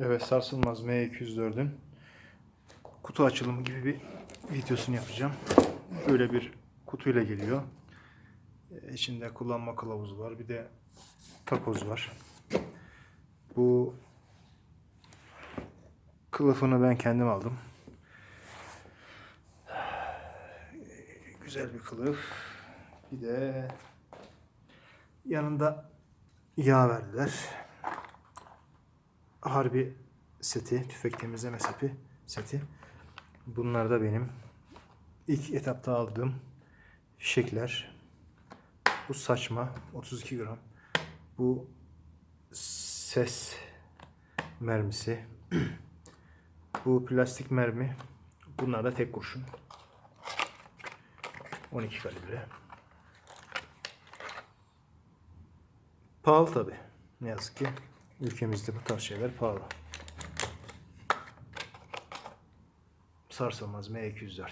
Evet sarsılmaz M204'ün kutu açılımı gibi bir videosunu yapacağım. Böyle bir kutuyla geliyor. Ee, İçinde kullanma kılavuzu var. Bir de takoz var. Bu kılıfını ben kendim aldım. Güzel bir kılıf. Bir de yanında yağ verdiler. Harbi seti, tüfek temizleme seti, seti. Bunlar da benim ilk etapta aldığım fişekler. Bu saçma 32 gram. Bu ses mermisi. Bu plastik mermi. Bunlar da tek kurşun. 12 kalibre. Pahalı tabi. Ne yazık ki ülkemizde bu tarz şeyler pahalı. Sarsılmaz M204.